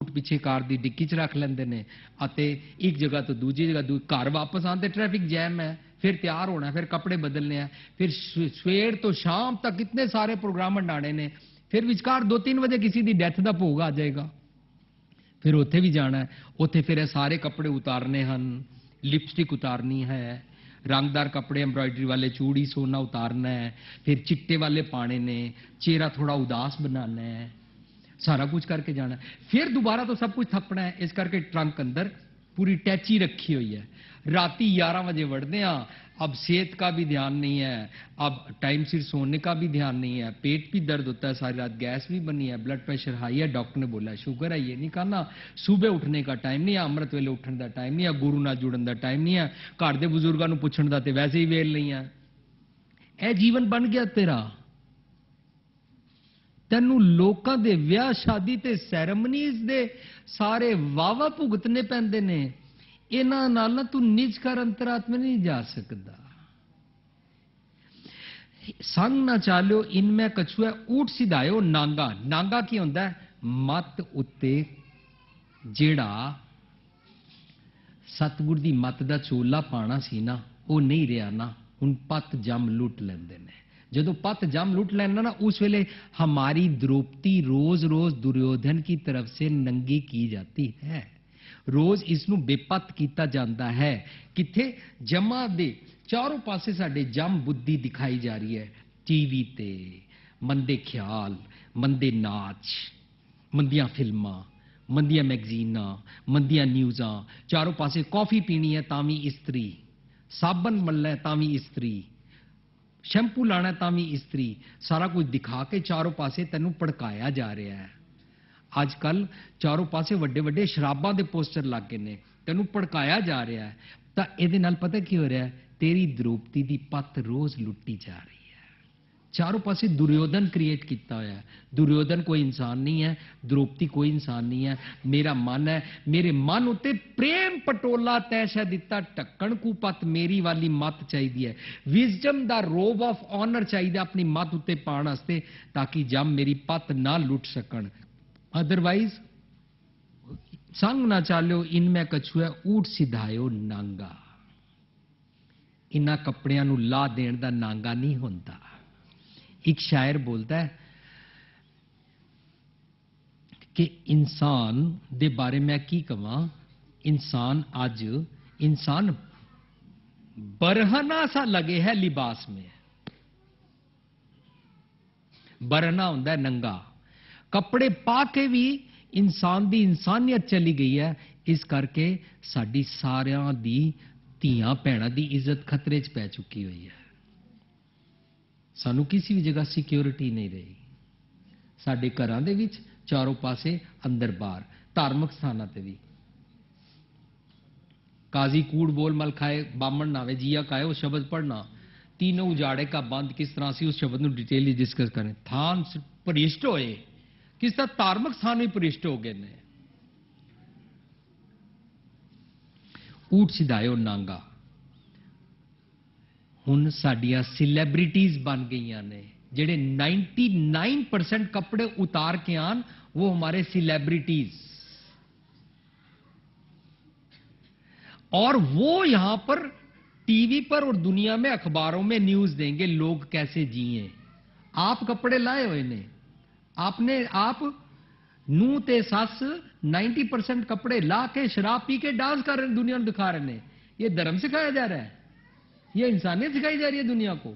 ਪਿੱਛੇ ਕਾਰ ਦੀ ਡਿੱਕੀ 'ਚ ਰੱਖ ਲੈਂਦੇ ਨੇ ਅਤੇ ਇੱਕ ਜਗ੍ਹਾ ਤੋਂ ਦੂਜੀ ਜਗ੍ਹਾ ਦੂ ਘਰ ਵਾਪਸ ਆਉਣ ਤੇ ਟ੍ਰੈਫਿਕ ਜੈਮ ਹੈ, ਫਿਰ ਤਿਆਰ ਹੋਣਾ, ਫਿਰ ਕੱਪੜੇ ਬਦਲਨੇ ਆ ਫਿਰ ਸਵੇਰ ਤੋਂ ਸ਼ਾਮ ਤੱਕ ਇਤਨੇ ਸਾਰੇ ਪ੍ਰੋਗਰਾਮ ਹੰਡਾਣੇ ਨੇ, ਫਿਰ ਵਿਚਕਾਰ 2-3 ਵਜੇ ਕਿਸੇ ਦੀ ਡੈਥ ਦਾ ਭੋਗ ਆ ਜਾਏਗਾ। ਫਿਰ ਉੱਥੇ ਵੀ ਜਾਣਾ ਹੈ, ਉੱਥੇ ਫਿਰ ਇਹ ਸਾਰੇ ਕੱਪੜੇ ਉਤਾਰਨੇ ਹਨ ਲਿਪਸਟਿਕ ਉਤਾਰਨੀ ਹੈ, ਰੰਗਦਾਰ ਕੱਪੜੇ ਐਮਬ੍ਰਾਇਡਰੀ ਵਾਲੇ ਚੂੜੀ, ਸੋਨਾ ਉਤਾਰਨਾ ਹੈ, ਫਿਰ ਚਿੱਟੇ ਵਾਲੇ ਪਾਣੇ ਨੇ, ਚਿਹਰਾ ਥੋੜਾ ਉਦਾਸ ਬਣਾਉਣਾ ਹੈ ਸਾਰਾ ਕੁਝ ਕਰਕੇ ਜਾਣਾ ਹੈ। ਫਿਰ ਦੁਬਾਰਾ ਤੋਂ ਸਭ ਕੁਝ ਥੱਪਣਾ ਹੈ ਇਸ ਕਰਕੇ ਟਰੰਕ ਅੰਦਰ पूरी टैची रखी हुई है राती 11 बजे बढ़ते हैं अब सेहत का भी ध्यान नहीं है अब टाइम सिर सोने का भी ध्यान नहीं है पेट भी दर्द होता है सारी रात गैस भी बनी है ब्लड प्रेशर हाई है डॉक्टर ने बोला शुगर है ये नहीं कहना सुबह उठने का टाइम नहीं है अमृत वेले उठने का टाइम नहीं है गुरु ਨਾਲ ਜੁੜਨ ਦਾ ਟਾਈਮ ਨਹੀਂ ਹੈ ਘਰ ਦੇ ਬਜ਼ੁਰਗਾਂ ਨੂੰ ਪੁੱਛਣ ਦਾ ਤੇ ਵੈਸੇ ਹੀ ਵੇਲ ਨਹੀਂ ਹੈ ਇਹ ਜੀਵਨ ਬਣ ਗਿਆ ਤੇਰਾ ਤੈਨੂੰ ਲੋਕਾਂ ਦੇ ਵਿਆਹ, ਸ਼ਾਦੀ ਤੇ ਸੈਰੇਮਨੀਜ਼ ਦੇ ਸਾਰੇ ਵਾਵਾ ਭੁਗਤਨੇ ਪੈਂਦੇ ਨੇ। ਇਹਨਾਂ ਨਾਲ ਨਾ ਤੂੰ ਨਿਜ ਕਰ ਅੰਤਰਾਤਮਾ ਨਹੀਂ ਜਾ ਸਕਦਾ। ਸੰਗ ਨਾ ਚਾਲਿਓ ਇਨਮੇ ਕਛੂਆ ਊਟ ਸਿਧਾਇਓ ਨਾਂਗਾ। ਨਾਂਗਾ ਕੀ ਹੁੰਦਾ? ਹੈ? ਮਤ ਉੱਤੇ ਜਿਹੜਾ ਸਤਿਗੁਰ ਦੀ ਮਤ ਦਾ ਚੋਲਾ ਪਾਣਾ ਸੀ ਨਾ, ਉਹ ਨਹੀਂ ਰਿਹਾ ਨਾ। ਹੁਣ ਪਤ ਜੰਮ ਲੁੱਟ ਲੈਂਦੇ ਨੇ। ਜਦੋਂ ਪਤ ਜੰਮ लूट लेना ना उस वेले हमारी द्रौपदी रोज रोज दुर्योधन की तरफ से नंगी की जाती है ਰੋਜ਼ ਇਸ ਨੂੰ ਬੇਪਤ ਕੀਤਾ ਜਾਂਦਾ ਹੈ ਕਿੱਥੇ ਜਮਾ ਦੇ ਚਾਰੋਂ ਪਾਸੇ ਸਾਡੇ ਜਮ ਬੁੱਧੀ ਦਿਖਾਈ ਜਾ ਰਹੀ ਹੈ ਟੀਵੀ ਤੇ ਮੰਦੇ ਖਿਆਲ ਮੰਦੇ ਨਾਚ ਮੰਦੀਆਂ ਫਿਲਮਾਂ ਮੰਦੀਆਂ ਮੈਗਜ਼ੀਨਾਂ ਮੰਦੀਆਂ ਨਿਊਜ਼ਾਂ ਚਾਰੋਂ ਪਾਸੇ ਕਾਫੀ ਪੀਣੀ ਹੈ ਤਾਂ ਵੀ ਇਸਤਰੀ ਸਾਬਣ ਮਲਣਾ ਹੈ ਤਾਂ ਵੀ ਇਸਤਰੀ ਸ਼ੈਂਪੂ ਲਾਣਾ ਤਾਂ ਵੀ ਇਸਤਰੀ। ਸਾਰਾ ਕੁਝ ਦਿਖਾ ਕੇ ਚਾਰੋਂ ਪਾਸੇ ਤੈਨੂੰ ਭੜਕਾਇਆ ਜਾ ਰਿਹਾ ਹੈ। ਅੱਜ ਕੱਲ ਚਾਰੋਂ ਪਾਸੇ ਵੱਡੇ ਵੱਡੇ ਸ਼ਰਾਬਾਂ ਦੇ ਪੋਸਟਰ ਲੱਗ ਗਏ ਨੇ। ਤੈਨੂੰ ਭੜਕਾਇਆ ਜਾ ਰਿਹਾ ਹੈ। ਤਾਂ ਇਹਦੇ ਨਾਲ ਪਤਾ ਕੀ ਹੋ ਰਿਹਾ ਤੇਰੀ ਦ੍ਰੋਪਤੀ ਦੀ ਪੱਤ ਰੋਜ਼ ਲੁੱਟੀ ਜਾ ਰਹੀ ਚਾਰੋਂ ਪਾਸੇ ਦੁਰਯੋਧਨ ਕ੍ਰੀਏਟ ਕੀਤਾ ਹੋਇਆ ਹੈ। ਦੁਰਯੋਧਨ ਕੋਈ ਇਨਸਾਨ ਨਹੀਂ ਹੈ ਦ੍ਰੋਪਤੀ ਕੋਈ ਇਨਸਾਨ ਨਹੀਂ ਹੈ। ਮੇਰਾ ਮਨ ਹੈ, ਮੇਰੇ ਮਨ ਉੱਤੇ ਪ੍ਰੇਮ ਪਟੋਲਾ ਤੈਸ਼ਾ ਦਿੱਤਾ, ਢੱਕਣ ਕੂ ਪਤ ਮੇਰੀ ਵਾਲੀ ਮਤ ਚਾਹੀਦੀ ਹੈ। ਵਿਜ਼ਡਮ ਦਾ ਰੋਬ ਆਫ ਆਨਰ ਚਾਹੀਦਾ ਆਪਣੀ ਮਤ ਉੱਤੇ ਪਾਉਣ ਵਾਸਤੇ, ਤਾਂ ਕਿ ਜਮ ਮੇਰੀ ਪਤ ਨਾ ਲੁੱਟ ਸਕਣ। ਅਦਰਵਾਈਜ਼ ਸੰਗ ਨਾ ਚਾਲਿਓ ਕਛੂ ਹੈ ਊਟ ਸਿਧਾਇਓ ਨਾਂਗਾ। ਇਨ੍ਹਾਂ ਕੱਪੜਿਆਂ ਨੂੰ ਲਾ ਦੇਣ ਦਾ ਨਾਂਗਾ ਨਹੀਂ ਹੁੰਦਾ। ਇੱਕ ਸ਼ਾਇਰ ਬੋਲਦਾ ਹੈ ਕਿ ਇਨਸਾਨ ਦੇ ਬਾਰੇ ਮੈਂ ਕੀ ਕਵਾਂ? ਇਨਸਾਨ ਅੱਜ ਇਨਸਾਨ ਬਰਹਨਾ ਸਾ ਲਗੇ ਹੈ ਲਿਬਾਸ ਮੇਂ। ਬਰਹਨਾ ਹੁੰਦਾ ਹੈ ਨੰਗਾ। ਕੱਪੜੇ ਪਾ ਕੇ ਵੀ ਇਨਸਾਨ ਦੀ ਇਨਸਾਨੀਅਤ ਚਲੀ ਗਈ ਹੈ। ਇਸ ਕਰਕੇ ਸਾਡੀ ਸਾਰਿਆਂ ਦੀ ਧੀਆਂ ਭੈਣਾਂ ਦੀ ਇੱਜ਼ਤ ਖਤਰੇ 'ਚ ਪੈ ਚੁੱਕੀ ਹੋਈ ਹੈ। ਸਾਨੂੰ ਕਿਸੇ ਵੀ ਜਗ੍ਹਾ ਸਿਕਿਉਰਿਟੀ ਨਹੀਂ ਰਹੀ। ਸਾਡੇ ਘਰਾਂ ਦੇ ਵਿੱਚ, ਚਾਰੋਂ ਪਾਸੇ ਅੰਦਰ ਬਾਹਰ, ਧਾਰਮਿਕ ਸਥਾਨਾਂ ਤੇ ਵੀ। ਕਾਜ਼ੀ ਕੂੜ ਬੋਲ ਮਲ ਖਾਏ ਬਾਮਣ ਨਾਵੇ ਜੀਆ ਕਾਏ ਉਹ ਸ਼ਬਦ ਪੜਨਾ तीनों ਉਜਾੜੇ ਕਾ ਬੰਦ ਕਿਸ ਤਰ੍ਹਾਂ से ਉਸ ਸ਼ਬਦ ਨੂੰ ਡਿਟੇਲੀ ਡਿਸਕਸ करें ਥਾਂ ਪਰਿਸ਼ਟ ਹੋਏ। ਕਿਸ ਤਰ੍ਹਾਂ ਧਾਰਮਿਕ ਸਥਾਨ भी परिष्ट ਹੋ ਗਏ ਨੇ। ऊट सिधायो ਨਾਂਗਾ। ਹੁਣ ਸਾਡੀਆਂ ਸੈਲੀਬ੍ਰਿਟੀਆਂ ਬਣ ਗਈਆਂ ਨੇ ਜਿਹੜੇ 99% ਕੱਪੜੇ ਉਤਾਰ ਕੇ ਆਨ ਉਹ ਹਮਾਰੇ ਸੈਲੀਬ੍ਰਿਟੀਜ਼ और वो यहां पर टीवी पर और दुनिया में अखबारों में न्यूज देंगे लोग कैसे जिए आप कपड़े लाए हुए ने आपने आप नू ते सस 90% कपड़े ला के शराब पी के डांस कर रहे हैं दुनिया को दिखा रहे हैं ये धर्म सिखाया जा रहा है ये इंसानियत सिखाई जा रही है दुनिया को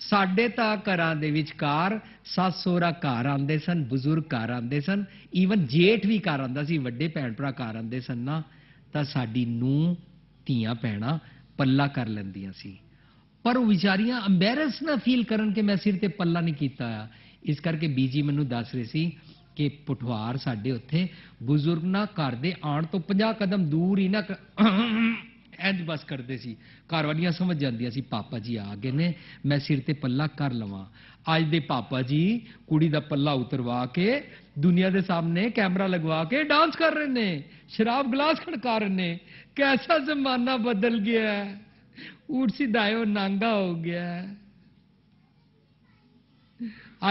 ਸਾਡੇ ਤਾਂ ਘਰਾਂ ਦੇ ਵਿਚਕਾਰ ਸੱਸ ਸੋਹਰਾ ਘਰ ਆਉਂਦੇ ਸਨ ਬਜ਼ੁਰਗ ਘਰ ਆਉਂਦੇ ਸਨ ਈਵਨ ਜੇਠ ਵੀ ਘਰ ਆਉਂਦਾ ਸੀ ਵੱਡੇ ਭੈਣ ਭਰਾ ਘਰ ਆਉਂਦੇ ਸਨ ਨਾ ਤਾਂ ਸਾਡੀ ਨੂੰ ਧੀਆਂ ਭੈਣਾਂ ਪੱਲਾ ਕਰ ਲੈਂਦੀਆਂ ਸੀ ਪਰ ਉਹ ਵਿਚਾਰੀਆਂ ਐਮਬੈਰਸ ਨਾ ਫੀਲ ਕਰਨ ਕਿ ਮੈਂ ਸਿਰ ਤੇ ਪੱਲਾ ਨਹੀਂ ਕੀਤਾ ਆ ਇਸ ਕਰਕੇ ਬੀਜੀ ਮੈਨੂੰ ਦੱਸ ਰਹੇ ਸੀ ਕਿ ਪਠਵਾਰ ਸਾਡੇ ਉੱਥੇ ਬਜ਼ੁਰਗ ਨਾ ਘਰ ਦੇ ਆਉਣ ਤੋਂ 50 ਕਦਮ ਦੂਰ ਹੀ ਨਾ ਕ- ਇੰਜ ਬਸ ਕਰਦੇ ਸੀ। ਘਰ ਸਮਝ ਜਾਂਦੀਆਂ ਸੀ, ਪਾਪਾ ਜੀ ਆ ਗਏ ਨੇ, ਮੈਂ ਸਿਰ ਤੇ ਪੱਲਾ ਕਰ ਲਵਾਂ। ਅੱਜ ਦੇ ਪਾਪਾ ਜੀ ਕੁੜੀ ਦਾ ਪੱਲਾ ਉਤਰਵਾ ਕੇ ਦੁਨੀਆ ਦੇ ਸਾਹਮਣੇ ਕੈਮਰਾ ਲਗਵਾ ਕੇ ਡਾਂਸ ਕਰ ਰਹੇ ਨੇ, ਸ਼ਰਾਬ ਗਲਾਸ ਖੜਕਾ ਰਹੇ ਨੇ। ਕੈਸਾ ਜ਼ਮਾਨਾ ਬਦਲ ਗਿਆ ਹੈ। ਊਟ ਸਿਧਾਇਓ ਨਾਂਗਾ ਹੋ ਗਿਆ ਹੈ।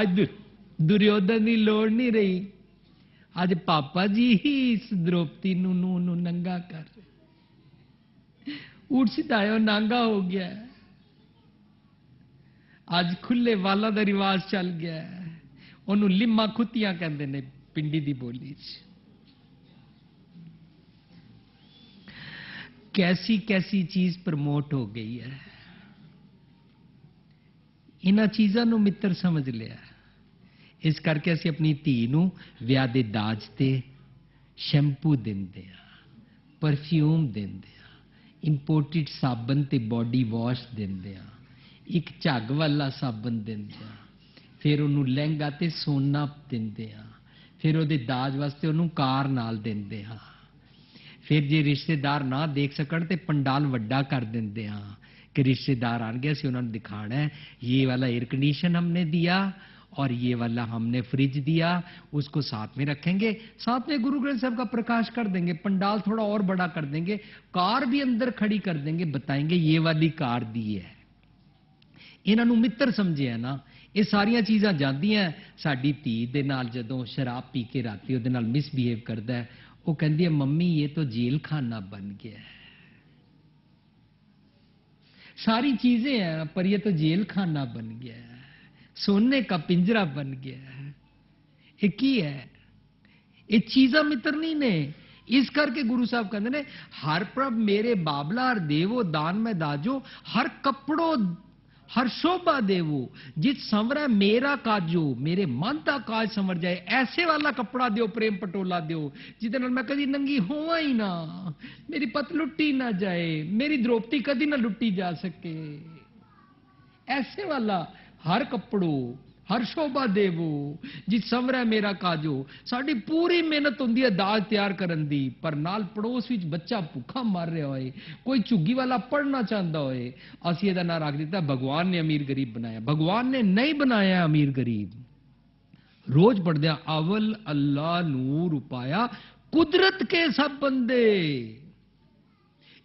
ਅੱਜ ਦੁਰਯੋਧਨ ਦੀ ਲੋੜ ਨਹੀਂ ਰਹੀ। ਅੱਜ ਪਾਪਾ ਜੀ ਹੀ ਇਸ ਦ੍ਰੋਪਤੀ ਨੂੰ ਨੂੰ ਨੂੰ ਨੰਗਾ ਕਰ ਰਹੇ ਉਠ ਸਿਧਾਇਓ ਨਾਂਗਾ ਹੋ ਗਿਆ ਹੈ। ਅੱਜ ਖੁੱਲੇ ਵਾਲਾਂ ਦਾ ਰਿਵਾਜ ਚੱਲ ਗਿਆ ਹੈ। ਉਹਨੂੰ ਲਿਮਾ ਖੁੱਤੀਆਂ ਕਹਿੰਦੇ ਨੇ ਪਿੰਡੀ ਦੀ ਬੋਲੀ 'ਚ ਕੈਸੀ ਕੈਸੀ ਚੀਜ਼ ਪ੍ਰਮੋਟ ਹੋ ਗਈ ਹੈ ਇਹਨਾਂ ਚੀਜ਼ਾਂ ਨੂੰ ਮਿੱਤਰ ਸਮਝ ਲਿਆ ਇਸ ਕਰਕੇ ਅਸੀਂ ਆਪਣੀ ਧੀ ਨੂੰ ਵਿਆਹ ਦੇ ਦਾਜ ਤੇ ਸ਼ੈਂਪੂ ਦਿੰਦੇ ਆ ਪਰਫਿਊਮ ਦਿੰਦੇ ਆ ਇੰਪੋਰਟਿਡ ਸਾਬਣ ਤੇ ਬੋਡੀ ਵਾਸ਼ ਦਿੰਦੇ ਆ। ਇੱਕ ਝੱਗ ਵਾਲਾ ਸਾਬਣ ਦਿੰਦੇ ਆ। ਫਿਰ ਉਹਨੂੰ ਲਹਿੰਗਾ ਤੇ ਸੋਨਾ ਦਿੰਦੇ ਆ। ਫਿਰ ਉਹਦੇ ਦਾਜ ਵਾਸਤੇ ਉਹਨੂੰ ਕਾਰ ਨਾਲ ਦਿੰਦੇ ਆ। ਫਿਰ ਜੇ ਰਿਸ਼ਤੇਦਾਰ ਨਾ ਦੇਖ ਸਕਣ ਤੇ ਪੰਡਾਲ ਵੱਡਾ ਕਰ ਦਿੰਦੇ ਆ। ਕਿ ਰਿਸ਼ਤੇਦਾਰ ਆਣ ਗਿਆ ਸੀ ਉਹਨਾਂ ਨੂੰ ਦਿਖਾਣਾ ਹੈ, ਇਹ ਵਾਲਾ 에ਅਰ ਕੰਡੀਸ਼ਨ ਹਮਨੇ ਦਿਆ और ये वाला हमने फ्रिज दिया उसको साथ में रखेंगे साथ में गुरु ग्रंथ साहब का प्रकाश कर देंगे पंडाल थोड़ा और बड़ा कर देंगे कार भी अंदर खड़ी कर देंगे बताएंगे ये वाली कार दी है ਇਹਨਾਂ ਨੂੰ ਮਿੱਤਰ ਸਮਝਿਆ ਨਾ ਇਹ ਸਾਰੀਆਂ ਚੀਜ਼ਾਂ ਜਾਂਦੀਆਂ ਸਾਡੀ ਧੀ ਦੇ ਨਾਲ ਜਦੋਂ ਸ਼ਰਾਬ ਪੀ ਕੇ ਰਾਤੀ ਉਹਦੇ ਨਾਲ ਮਿਸਬੀਹੇਵ ਕਰਦਾ ਹੈ ਉਹ ਕਹਿੰਦੀ ਹੈ ਮੰਮੀ ਇਹ ਤਾਂ ਜੇਲ੍ਹ ਖਾਨਾ ਬਣ ਗਿਆ ਹੈ सारी चीजें हैं पर ये तो जेल खाना बन गया है सोने का पिंजरा बन गया है। ये की है। ये चीजा मित्रनी ने इस करके गुरु साहब कहते ने हर प्रभ मेरे बाबला हर देवो, दान में दाजो, हर कपड़ो, हर शोभा देवो जित संवर मेरा काजो, मेरे मन का काज समर जाए, ऐसे वाला कपड़ा दो प्रेम पटोला दो जिद मैं कभी नंगी होवा ही ना। मेरी पत लुटी ना जाए, मेरी द्रौपदी कभी ना लुटी जा सके। ऐसे वाला ਹਰ ਕੱਪੜੋ, ਹਰ ਸ਼ੋਭਾ ਦੇਵੋ ਜਿਤ ਸੰਵਰੈ ਮੇਰਾ ਕਾਜੋ। ਸਾਡੀ ਪੂਰੀ ਮਿਹਨਤ ਹੁੰਦੀ ਹੈ ਦਾਜ ਤਿਆਰ ਕਰਨ ਦੀ, ਪਰ ਨਾਲ ਪੜੋਸ ਵਿੱਚ ਬੱਚਾ ਭੁੱਖਾ ਮਰ ਰਿਹਾ ਹੋਏ, ਕੋਈ ਝੁੱਗੀ ਵਾਲਾ ਪੜਨਾ ਚਾਹੁੰਦਾ ਹੋਏ, ਅਸੀਂ ਇਹਦਾ ਨਾਂ ਰੱਖ ਦਿੱਤਾ, ਭਗਵਾਨ ਨੇ ਅਮੀਰ ਗਰੀਬ ਬਣਾਇਆ। ਭਗਵਾਨ ਨੇ ਨਹੀਂ ਬਣਾਇਆ ਅਮੀਰ ਗਰੀਬ। ਰੋਜ਼ ਪੜਦੇ ਅਵਲ ਅੱਲਾ ਨੂਰ ਉਪਾਇਆ, ਕੁਦਰਤ ਕੇ ਸਭ ਬੰਦੇ।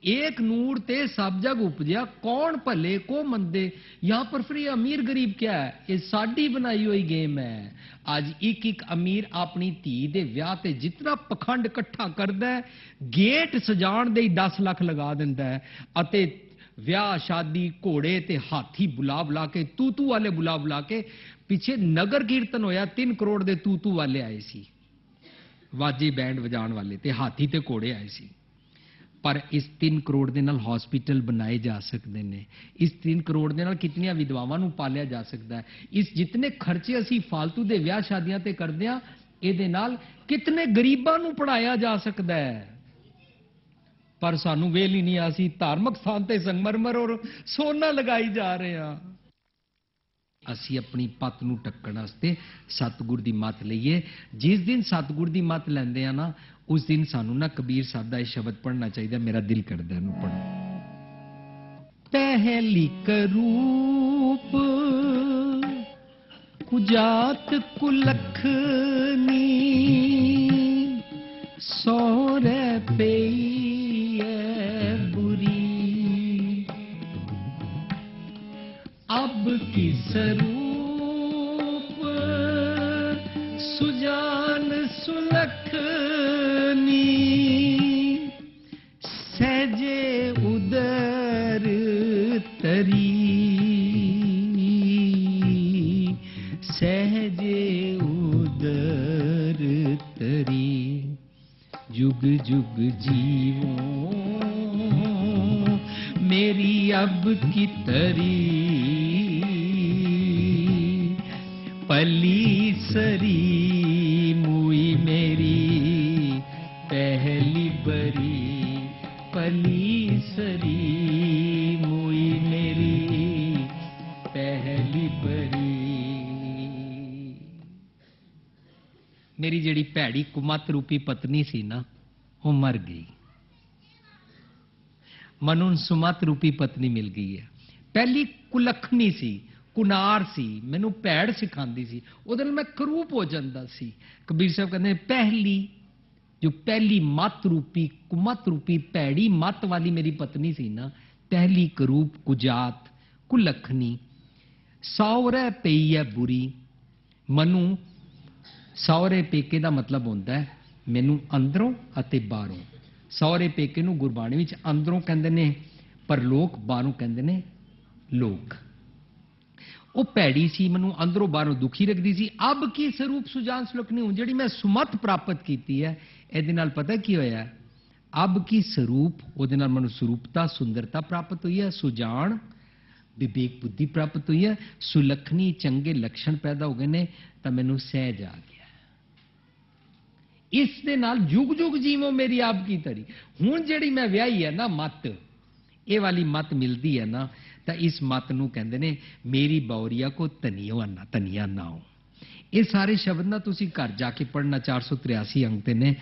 एक नूर ते सब जग उपजया कौन भले को मंदे यहां पर फिर ये अमीर गरीब क्या है ये साडी बनाई हुई गेम है ਅੱਜ ਇੱਕ ਇੱਕ ਅਮੀਰ ਆਪਣੀ ਧੀ ਦੇ ਵਿਆਹ ਤੇ ਜਿੰਨਾ ਪਖੰਡ ਇਕੱਠਾ ਕਰਦਾ ਹੈ ਗੇਟ ਸਜਾਣ ਦੇ ਹੀ 10 ਲੱਖ ਲਗਾ ਦਿੰਦਾ ਹੈ ਅਤੇ ਵਿਆਹ ਸ਼ਾਦੀ ਘੋੜੇ ਤੇ ਹਾਥੀ ਬੁਲਾ ਬੁਲਾ ਕੇ ਤੂਤੂ ਵਾਲੇ ਬੁਲਾ ਬੁਲਾ ਕੇ ਪਿੱਛੇ ਨਗਰ ਕੀਰਤਨ ਹੋਇਆ 3 ਕਰੋੜ ਦੇ ਤੂਤੂ ਵਾਲੇ ਆਏ ਸੀ ਵਾਜੇ ਬੈਂਡ ਵਜਾਉਣ ਵਾਲੇ ਤੇ ਹਾਥੀ ਤੇ ਘੋੜੇ ਆਏ ਸੀ ਪਰ ਇਸ 3 ਕਰੋੜ ਦੇ ਨਾਲ ਹਸਪੀਟਲ ਬਣਾਏ ਜਾ ਸਕਦੇ ਨੇ। ਇਸ 3 ਕਰੋੜ ਦੇ ਨਾਲ ਕਿੰਨੀਆਂ ਵਿਧਵਾਵਾਂ ਨੂੰ ਪਾਲਿਆ ਜਾ ਸਕਦਾ ਹੈ? ਇਸ ਜਿੰਨੇ ਖਰਚੇ ਅਸੀਂ ਫालतू ਦੇ ਵਿਆਹ ਸ਼ਾਦੀਆਂ ਤੇ ਕਰਦੇ ਆ ਇਹਦੇ ਨਾਲ ਕਿੰਨੇ ਗਰੀਬਾਂ ਨੂੰ ਪੜਾਇਆ ਜਾ ਸਕਦਾ ਹੈ? ਪਰ ਸਾਨੂੰ ਵੇਲ ਹੀ ਨਹੀਂ ਅਸੀਂ ਧਾਰਮਿਕ ਸਥਾਨ ਤੇ ਸੰਗਮਰਮਰ ਔਰ ਸੋਨਾ ਲਗਾਈ ਜਾ ਰਹੇ ਆ ਅਸੀਂ ਆਪਣੀ ਪੱਤ ਨੂੰ ਟੱਕਣ ਵਾਸਤੇ ਸਤਿਗੁਰ ਦੀ ਮੱਤ ਲਈਏ। ਜਿਸ ਦਿਨ ਸਤਿਗੁਰ ਦੀ ਮੱਤ ਲੈਂਦੇ ਆ ਨਾ, ਉਸ ਦਿਨ ਸਾਨੂੰ ਨਾ ਕਬੀਰ ਸਾਹਿਬ ਦਾ ਇਹ ਸ਼ਬਦ ਪੜ੍ਹਨਾ ਚਾਹੀਦਾ, ਮੇਰਾ ਦਿਲ ਕਰਦਾ ਇਹਨੂੰ ਪੜ੍ਹੋ ਪਹਿਲੀ ਕਰੂਪ, ਕੁਜਾਤ ਕੁਲਖਨੀ ਸੋਰੇ अब किस रूप सुजान सुलखनी, सहजे उदर तरी। सहजे उदर तरी। जुग जुग जीवो, मेरी अब की तरी। पली सरी, मुई मेरी, पहली बरी, पली सरी, मुई मेरी, पहली बरी। मेरी जड़ी भैड़ी कुमत रूपी पत्नी सी ना, वो मर गई। मनु सुमत रूपी पत्नी मिल गई है। पहली कुलखनी सी ਕੁਨਾਰ ਸੀ, ਮੈਨੂੰ ਭੈੜ ਸਿਖਾਉਂਦੀ ਸੀ। ਉਹਦੇ ਨਾਲ ਮੈਂ ਕਰੂਪ ਹੋ ਜਾਂਦਾ ਸੀ। ਕਬੀਰ ਸਾਹਿਬ ਕਹਿੰਦੇ, ਪਹਿਲੀ, ਜੋ ਪਹਿਲੀ ਮਤ ਰੂਪੀ ਕੁਮਤ ਰੂਪੀ ਭੈੜੀ ਮਤ ਵਾਲੀ ਮੇਰੀ ਪਤਨੀ ਸੀ ਨਾ, ਪਹਿਲੀ ਕਰੂਪ ਕੁਜਾਤ, ਕੁਲਖਣੀ। ਸੌਰੇ ਪਈ ਹੈ ਬੁਰੀ। ਮਨੂੰ ਸਹੁਰੇ ਪੇਕੇ ਦਾ ਮਤਲਬ ਹੁੰਦਾ ਹੈ, ਮੈਨੂੰ ਅੰਦਰੋਂ ਅਤੇ ਬਾਹਰੋਂ। ਸਹੁਰੇ ਪੇਕੇ ਨੂੰ ਗੁਰਬਾਣੀ ਵਿੱਚ ਅੰਦਰੋਂ ਕਹਿੰਦੇ ਨੇ, ਪਰਲੋਕ ਬਾਹਰੋਂ ਕਹਿੰਦੇ ਨੇ, ਲੋਕ। ਉਹ ਭੈੜੀ ਸੀ, ਮੈਨੂੰ ਅੰਦਰੋਂ ਬਾਹਰੋਂ ਦੁਖੀ ਰੱਖਦੀ ਸੀ। ਅਬ ਕੀ ਸਰੂਪ ਸੁਜਾਨ ਸੁਲਖਣੀ ਹੁਣ ਜਿਹੜੀ ਮੈਂ ਸੁਮਤ ਪ੍ਰਾਪਤ ਕੀਤੀ ਹੈ, ਇਹਦੇ ਨਾਲ ਪਤਾ ਕੀ ਹੋਇਆ? ਹੈ? ਅਬ ਕੀ ਸਰੂਪ, ਉਹਦੇ ਨਾਲ ਮੈਨੂੰ ਸਰੂਪਤਾ, ਸੁੰਦਰਤਾ ਪ੍ਰਾਪਤ ਹੋਈ ਹੈ, ਸੁਜਾਨ, ਵਿਵੇਕ ਬੁੱਧੀ ਪ੍ਰਾਪਤ ਹੋਈ ਹੈ, ਸੁਲਖਣੀ, ਚੰਗੇ ਲੱਛਣ ਪੈਦਾ ਹੋ ਗਏ ਨੇ, ਤਾਂ ਮੈਨੂੰ ਸਹਿਜ ਆ ਗਿਆ। ਇਸ ਦੇ ਨਾਲ ਜੁਗ ਯੁਗ ਜੀਵੋ ਮੇਰੀ ਆਪ ਕੀ ਤਰੀ। ਹੁਣ ਜਿਹੜੀ ਮੈਂ ਵਿਆਹੀ ਹੈ ਨਾ ਮਤ, ਇਹ ਵਾਲੀ ਮਤ ਮਿਲਦੀ ਹੈ ਨਾ ਤਾਂ ਇਸ ਮਤ ਨੂੰ ਕਹਿੰਦੇ ਨੇ, ਮੇਰੀ ਬੌਰੀਆ ਕੋ ਤਨੀਓ ਨਾ ਤਨੀਆ ਨਾਓ ਇਹ ਸਾਰੇ ਸ਼ਬਦ ਨਾ ਤੁਸੀਂ ਘਰ ਜਾ ਕੇ ਪੜਨਾ 483 ਅੰਕ ਤੇ ਨੇ।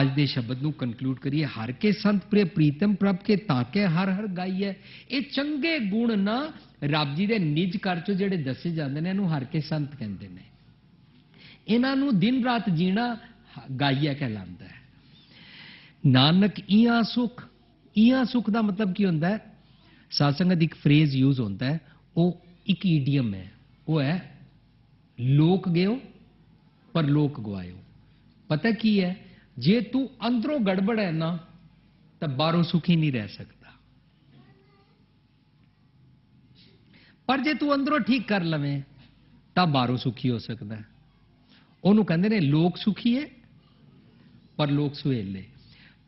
ਅੱਜ ਦੇ ਸ਼ਬਦ ਨੂੰ ਕਨਕਲੂਡ ਕਰੀਏ, ਹਰ ਕੇ ਸੰਤ ਪ੍ਰਿਯ ਪ੍ਰੀਤਮ ਪ੍ਰਭ ਕੇ ਤਾਕੇ ਹਰ ਹਰ ਗਾਈਐ। ਇਹ ਚੰਗੇ ਗੁਣ ਨਾ ਰੱਬ ਜੀ ਦੇ ਨਿਜ ਘਰ ਚੋਂ ਜਿਹੜੇ ਦੱਸੇ ਜਾਂਦੇ ਨੇ, ਇਹਨੂੰ ਹਰ ਕੇ ਸੰਤ ਕਹਿੰਦੇ ਨੇ। ਇਹਨਾਂ ਨੂੰ ਦਿਨ ਰਾਤ ਜੀਣਾ ਗਾਈਆ ਕਹਿਲਾਉਂਦਾ ਹੈ। ਨਾਨਕ ਈਆਂ ਸੁਖ ਈਆਂ ਸੁਖ ਦਾ ਮਤਲਬ ਕੀ ਹੁੰਦਾ ਹੈ? ਸਾਸੰਗਤ ਦੀ ਇੱਕ ਫਰੇਜ਼ ਯੂਜ਼ ਹੁੰਦਾ ਹੈ ਉਹ ਇੱਕ ਈਡੀਅਮ ਹੈ ਉਹ ਹੈ ਲੋਕ ਗਿਓ ਪਰ ਲੋਕ ਗਵਾਇਓ ਪਤਾ ਕੀ ਹੈ ਜੇ ਤੂੰ ਅੰਦਰੋਂ ਗੜਬੜ ਹੈ ਨਾ ਤਾਂ ਬਾਹਰੋਂ ਸੁਖੀ ਨਹੀਂ ਰਹਿ ਸਕਦਾ ਪਰ ਜੇ ਤੂੰ ਅੰਦਰੋਂ ਠੀਕ ਕਰ ਲਵੇਂ ਤਾਂ ਬਾਹਰੋਂ ਸੁਖੀ ਹੋ ਸਕਦਾ ਉਹਨੂੰ ਕਹਿੰਦੇ ਨੇ ਲੋਕ ਸੁਖੀ ਹੈ ਪਰ ਲੋਕ ਸੁਹੇਲੇ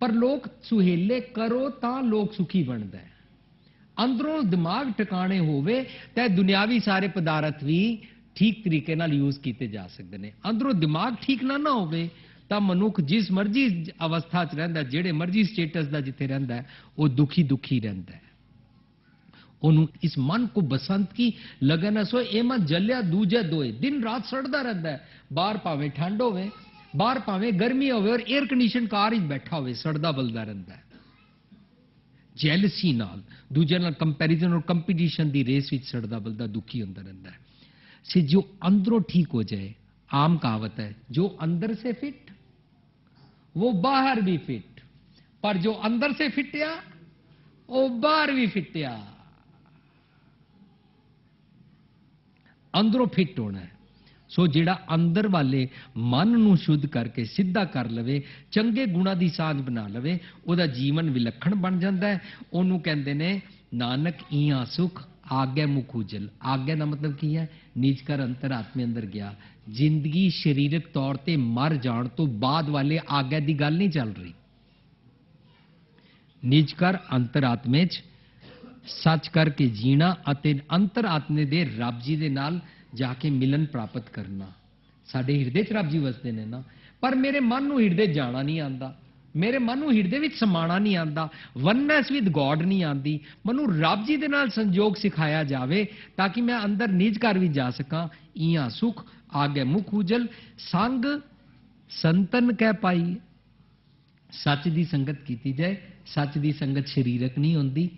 ਪਰ ਲੋਕ ਸੁਹੇਲੇ ਕਰੋ ਤਾਂ ਲੋਕ ਸੁਖੀ ਬਣਦਾ ਹੈ ਅੰਦਰੋਂ ਦਿਮਾਗ ਟਿਕਾਣੇ ਹੋਵੇ ਤਾਂ ਇਹ ਦੁਨਿਆਵੀ ਸਾਰੇ ਪਦਾਰਥ ਵੀ ਠੀਕ ਤਰੀਕੇ ਨਾਲ ਯੂਜ਼ ਕੀਤੇ ਜਾ ਸਕਦੇ ਨੇ। ਅੰਦਰੋਂ ਦਿਮਾਗ ਠੀਕ ਨਾ ਨਾ ਹੋਵੇ ਤਾਂ ਮਨੁੱਖ ਜਿਸ ਮਰਜ਼ੀ ਅਵਸਥਾ 'ਚ ਰਹਿੰਦਾ ਜਿਹੜੇ ਮਰਜ਼ੀ ਸਟੇਟਸ ਦਾ ਜਿੱਥੇ ਰਹਿੰਦਾ ਉਹ ਦੁਖੀ ਦੁਖੀ ਰਹਿੰਦਾ ਉਹਨੂੰ ਇਸ ਮਨ ਕੋ ਬਸੰਤ ਕੀ ਲਗਨ ਹੈ, ਸੋ ਇਹ ਮਨ ਜਲਿਆ ਦੂਜੇ ਦੋਏ। ਦਿਨ ਰਾਤ ਸੜਦਾ ਰਹਿੰਦਾ ਬਾਹਰ ਭਾਵੇਂ ਠੰਡ ਹੋਵੇ ਬਾਹਰ ਭਾਵੇਂ ਗਰਮੀ ਹੋਵੇ ਔਰ 에ਅਰ ਕੰਡੀਸ਼ਨ ਕਾਰ ਵਿੱਚ ਬੈਠਾ ਹੋਵੇ ਸੜਦਾ ਬਲਦਾ ਰਹਿੰਦਾ ਜੈਲਸੀ ਨਾਲ ਦੂਜੇ ਨਾਲ ਕੰਪੈਰੀਜ਼ਨ ਔਰ ਕੰਪੀਟੀਸ਼ਨ ਦੀ ਰੇਸ ਵਿੱਚ ਸੜਦਾ ਬਲਦਾ ਦੁਖੀ ਹੁੰਦਾ ਰਹਿੰਦਾ ਹੈ ਸੇ ਜੋ ਅੰਦਰੋਂ ਠੀਕ ਹੋ ਜਾਏ ਆਮ ਕਹਾਵਤ ਹੈ ਜੋ ਅੰਦਰ ਸੇ ਫਿਟ वो बाहर भी फिट पर जो अंदर से फिटिया वो बाहर भी फिटिया ਅੰਦਰੋਂ ਫਿੱਟ ਹੋਣਾ ਹੈ ਸੋ ਜਿਹੜਾ ਅੰਦਰ ਵਾਲੇ ਮਨ ਨੂੰ ਸ਼ੁੱਧ ਕਰਕੇ ਸਿੱਧਾ ਕਰ ਲਵੇ, ਚੰਗੇ ਗੁਣਾ ਦੀ ਸਾਂਝ ਬਣਾ ਲਵੇ, ਉਹਦਾ ਜੀਵਨ ਵਿਲੱਖਣ ਬਣ ਜਾਂਦਾ ਹੈ। ਉਹਨੂੰ ਕਹਿੰਦੇ ਨੇ, ਨਾਨਕ ਈਆਂ ਸੁਖ, ਆਗੇ ਮੁਖ ਉਜਲ। ਆਗੇ ਦਾ ਮਤਲਬ ਕੀ ਹੈ? ਨਿਜ ਕਰ ਅੰਤਰਾਤਮੇ ਅੰਦਰ ਗਿਆ। ਜ਼ਿੰਦਗੀ ਸਰੀਰਕ ਤੌਰ ਤੇ ਮਰ ਜਾਣ ਤੋਂ ਬਾਅਦ ਵਾਲੇ ਆਗੇ ਦੀ ਗੱਲ ਨਹੀਂ ਚੱਲ ਰਹੀ। ਨਿਜ ਕਰ ਅੰਤਰਾਤਮੇ 'ਚ ਸੱਚ ਕਰਕੇ ਜੀਣਾ ਅਤੇ ਅੰਤਰਾਤਮੇ ਦੇ ਰੱਬ ਜੀ ਦੇ ਨਾਲ ਜਾ ਕੇ ਮਿਲਨ ਪ੍ਰਾਪਤ ਕਰਨਾ। ਸਾਡੇ ਹਿਰਦੇ 'ਚ ਰੱਬ ਜੀ ਵਸਦੇ ਨੇ ਨਾ। ਪਰ ਮੇਰੇ ਮਨ ਨੂੰ ਹਿਰਦੇ ਜਾਣਾ ਨਹੀਂ ਆਂਦਾ ਮੇਰੇ ਮਨ ਨੂੰ ਹਿਰਦੇ ਵਿੱਚ ਸਮਾਣਾ ਨਹੀਂ ਆਂਦਾ ਵਨਨੈਸ ਵਿਦ ਗੋਡ ਨਹੀਂ ਆਂਦੀ ਮੈਨੂੰ ਰੱਬ ਜੀ ਦੇ ਨਾਲ ਸੰਜੋਗ ਸਿਖਾਇਆ ਜਾਵੇ ਤਾਂ ਕਿ ਮੈਂ ਅੰਦਰ ਨਿਜ ਘਰ ਵੀ ਜਾ ਸਕਾਂ। ਈਆਂ ਸੁਖ, ਆਗੇ ਮੁਖ ਉਜਲ, ਸੰਗ, ਸੰਤਨ ਕਹਿ ਪਾਈ। ਸੱਚ ਦੀ ਸੰਗਤ ਕੀਤੀ ਜਾਏ। ਸੱਚ ਦੀ ਸੰਗਤ ਸਰੀਰਕ ਨਹੀਂ ਹੁੰਦੀ।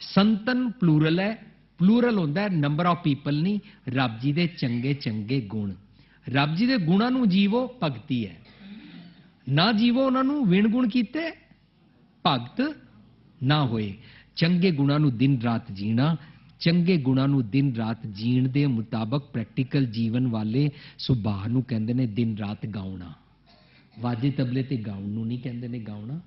ਸੰਤਨ ਪਲੂਰਲ ਹੈ। ਪਲੂਰਲ ਹੁੰਦਾ ਨੰਬਰ ਆਫ ਪੀਪਲ ਨਹੀਂ ਰੱਬ ਜੀ ਦੇ ਚੰਗੇ ਚੰਗੇ ਗੁਣ। ਰੱਬ ਜੀ ਦੇ ਗੁਣਾਂ ਨੂੰ ਜੀਵੋ, ਭਗਤੀ ਹੈ। ਨਾ ਜੀਵੋ ਉਹਨਾਂ ਨੂੰ, ਵਿਣ ਗੁਣ ਕੀਤੇ, ਭਗਤ ਨਾ ਹੋਏ। ਚੰਗੇ ਗੁਣਾਂ ਨੂੰ ਦਿਨ ਰਾਤ ਜੀਣਾ, ਚੰਗੇ ਗੁਣਾਂ ਨੂੰ ਦਿਨ ਰਾਤ ਜੀਣ ਦੇ ਮੁਤਾਬਕ ਪ੍ਰੈਕਟੀਕਲ ਜੀਵਨ ਵਾਲੇ ਸੁਭਾਅ ਨੂੰ ਕਹਿੰਦੇ ਨੇ ਦਿਨ ਰਾਤ ਗਾਉਣਾ। ਵਾਜੇ ਤਬਲੇ ਤੇ ਗਾਉਣ ਨੂੰ ਨਹੀਂ ਕਹਿੰਦੇ ਨੇ ਗਾਉਣਾ।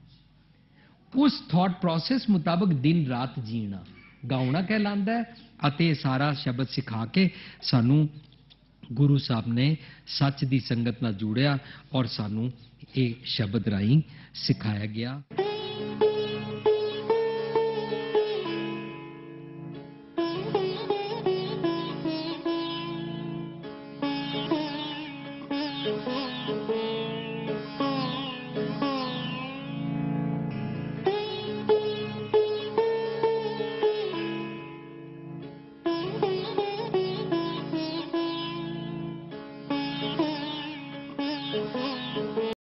ਉਸ ਥਾਟ ਪ੍ਰੋਸੈਸ ਮੁਤਾਬਕ ਦਿਨ ਰਾਤ ਜੀਣਾ। ਗਾਉਣਾ ਕਹਿਲਾਂਦਾ ਹੈ ਅਤੇ ਸਾਰਾ ਸ਼ਬਦ ਸਿਖਾ ਕੇ ਸਾਨੂੰ ਗੁਰੂ ਸਾਹਿਬ ਨੇ ਸੱਚ ਦੀ ਸੰਗਤ ਨਾਲ ਜੋੜਿਆ ਔਰ ਸਾਨੂੰ ਇਹ ਸ਼ਬਦ ਰਾਹੀਂ ਸਿਖਾਇਆ ਗਿਆ।